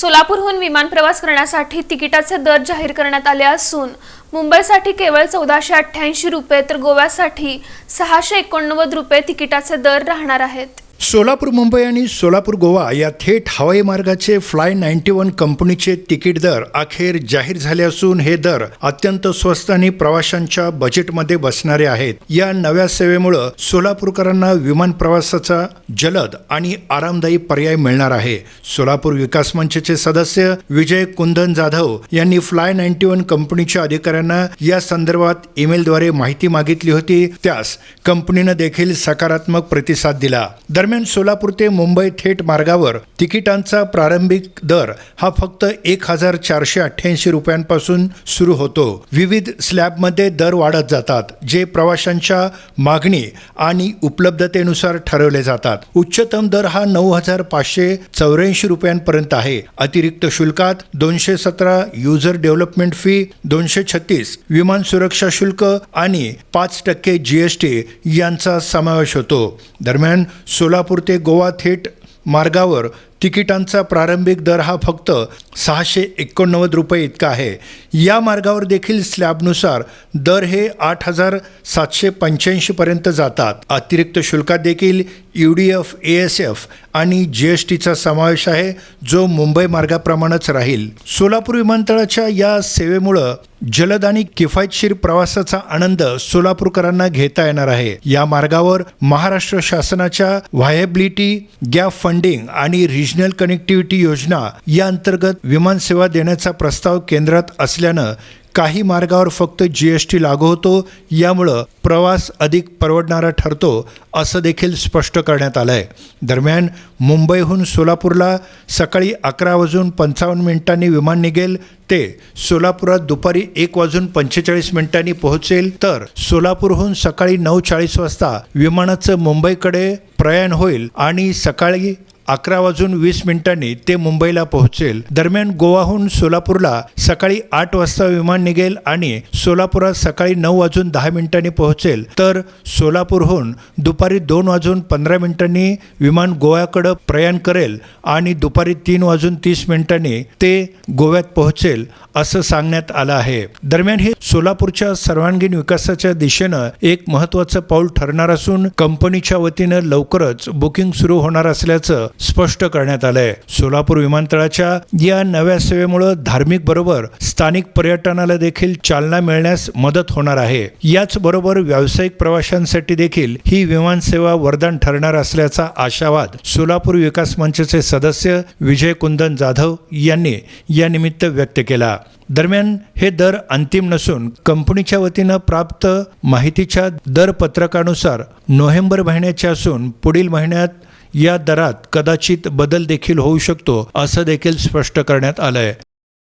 सोलापूरहून विमान प्रवास करण्यासाठी तिकिटाचे दर जाहीर करण्यात आले असून मुंबईसाठी केवळ चौदाशे अठ्ठ्याऐंशी रुपये तर गोव्यासाठी सहाशे एकोणनव्वद रुपये तिकिटाचे दर राहणार आहेत. सोलापूर मुंबई आणि सोलापूर गोवा या थेट हवाई मार्गाचे फ्लाय नाईन्टी वन कंपनीचे तिकीट दर अखेर जाहीर झाले असून हे दर अत्यंत स्वस्त आणि प्रवाशांच्या बजेटमध्ये बसणारे आहेत. या नव्या सेवेमुळं सोलापूरकरांना विमान प्रवासाचा जलद आणि आरामदायी पर्याय मिळणार आहे. सोलापूर विकास मंचचे सदस्य विजय कुंदन जाधव यांनी फ्लाय नाईन्टी वन कंपनीच्या अधिकाऱ्यांना या संदर्भात ईमेलद्वारे माहिती मागितली होती. त्यास कंपनीनं देखील सकारात्मक प्रतिसाद दिला. दरम्यान सोलापूर ते मुंबई थेट मार्गावर तिकिटांचा प्रारंभिक दर हा फक्त एक हजार चारशे अठ्ठ्याऐंशी रुपयांपासून सुरू होतो. विविध स्लॅबमध्ये दर वाढत जातात जे प्रवाशांच्या मागणी आणि उपलब्धतेनुसार ठरवले जातात. उच्चतम दर हा नऊ हजार पाचशे चौऱ्याऐंशी रुपयांपर्यंत आहे. अतिरिक्त शुल्कात दोनशे सतरा युजर डेव्हलपमेंट फी दोनशे छत्तीस विमान सुरक्षा शुल्क आणि पाच टक्के जीएसटी यांचा समावेश होतो. दरम्यान सोला सोलापूर ते गोवा थेट मार्गावर तिकिटांचा प्रारंभिक दर हा फक्त सहाशे एकोणनव्वद रुपये इतका आहे. या मार्गावर देखील स्लॅबनुसार दर हे आठ हजार सातशे पंच्याऐंशीपर्यंत जातात. अतिरिक्त शुल्कात देखील U D F A S F आणि जी एस टीचा समावेश आहे जो मुंबई मार्गाप्रमाणेच राहील. सोलापूर विमानतळाच्या या सेवेमुळं जलद आणि किफायतशीर प्रवासाचा आनंद सोलापूरकरांना घेता येणार आहे. या मार्गावर महाराष्ट्र शासनाच्या व्हायबिलिटी गॅप फंडिंग आणि रिज रिजनल कनेक्टिव्हिटी योजना या अंतर्गत विमानसेवा देण्याचा प्रस्ताव केंद्रात असल्यानं काही मार्गावर फक्त जी एस टी लागू होतो यामुळं प्रवास अधिक परवडणारा ठरतो असं देखील स्पष्ट करण्यात आलं आहे दरम्यान मुंबईहून सोलापूरला सकाळी अकरा वाजून पंचावन्न मिनिटांनी विमान निघेल ते सोलापुरात दुपारी एक वाजून पंचेचाळीस मिनिटांनी पोहोचेल तर सोलापूरहून सकाळी नऊ चाळीस वाजता विमानाचं मुंबईकडे प्रयाण होईल आणि सकाळी अकरा वाजून वीस मिनिटांनी ते मुंबईला पोहोचेल. दरम्यान गोवाहून सोलापूरला सकाळी आठ वाजता विमान निघेल आणि सोलापुरात सकाळी नऊ वाजून दहा मिनिटांनी पोहोचेल. तर सोलापूरहून दुपारी दोन वाजून पंधरा मिनिटांनी विमान गोव्याकडं प्रयाण करेल आणि दुपारी तीन वाजून तीस मिनिटांनी ते गोव्यात पोहोचेल असं सांगण्यात आलं आहे. दरम्यान हे सोलापूरच्या सर्वांगीण विकासाच्या दिशेनं एक महत्त्वाचं पाऊल ठरणार असून कंपनीच्या वतीनं लवकरच बुकिंग सुरू होणार असल्याचं स्पष्ट करण्यात आलंय. सोलापूर विमानतळाच्या या नव्या सेवेमुळं धार्मिक बरोबर स्थानिक पर्यटनाला देखील चालना मिळण्यास मदत होणार आहे. याचबरोबर व्यावसायिक प्रवाशांसाठी देखील ही विमानसेवा वरदान ठरणार असल्याचा आशावाद सोलापूर विकास मंचचे सदस्य विजय कुंदन जाधव यांनी यानिमित्त व्यक्त केला. दरम्यान हे दर अंतिम नसून कंपनीच्या वतीनं प्राप्त माहितीच्या दर पत्रकानुसार नोव्हेंबर महिन्याचे असून पुढील महिन्यात या दरात कदाचित बदल देखील होऊ शकतो असं देखील स्पष्ट करण्यात आलंय.